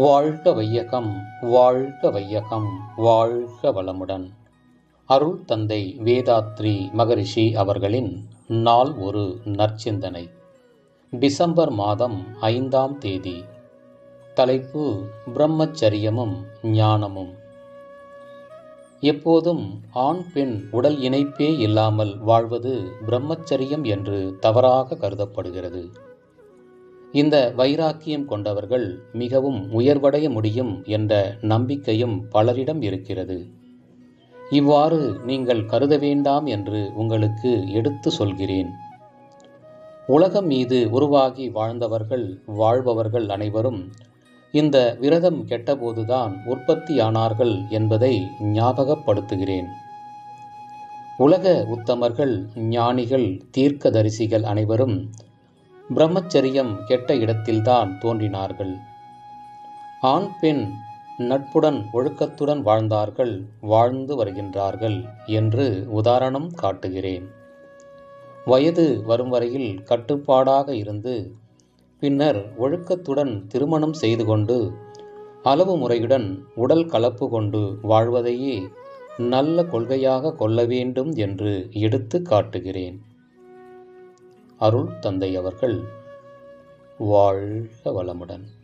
வாழ்க வையகம் வாழ்க வையகம் வாழ்க வளமுடன். அருள் தந்தை வேதாத்ரி மகரிஷி அவர்களின் நாள் ஒரு நற்சிந்தனை. டிசம்பர் மாதம் ஐந்தாம் தேதி. தலைப்பு பிரம்மச்சரியமும் ஞானமும். எப்போதும் ஆண் பெண் உடல் இணைப்பே இல்லாமல் வாழ்வது பிரம்மச்சரியம் என்று தவறாக கருதப்படுகிறது. இந்த வைராக்கியம் கொண்டவர்கள் மிகவும் உயர்வடைய முடியும் என்ற நம்பிக்கையும் பலரிடம் இருக்கிறது. இவ்வாறு நீங்கள் கருத வேண்டாம் என்று உங்களுக்கு எடுத்து சொல்கிறேன். உலகம் மீது உருவாகி வாழ்ந்தவர்கள் வாழ்பவர்கள் அனைவரும் இந்த விரதம் கெட்டபோதுதான் உற்பத்தியானார்கள் என்பதை ஞாபகப்படுத்துகிறேன். உலக உத்தமர்கள் ஞானிகள் தீர்க்கதரிசிகள் அனைவரும் பிரம்மச்சரியம் கெட்ட இடத்தில்தான் தோன்றினார்கள். ஆண் பெண் நட்புடன் ஒழுக்கத்துடன் வாழ்ந்தார்கள் வாழ்ந்து வருகின்றார்கள் என்று உதாரணம் காட்டுகிறேன். வயது வரும் வரையில் கட்டுப்பாடாக இருந்து பின்னர் ஒழுக்கத்துடன் திருமணம் செய்து கொண்டு அளவு முறையுடன் உடல் கலப்பு கொண்டு வாழ்வதையே நல்ல கொள்கையாக கொள்ள வேண்டும் என்று எடுத்து காட்டுகிறேன். அருள் தந்தை அவர்கள். வாழ்க வளமுடன்.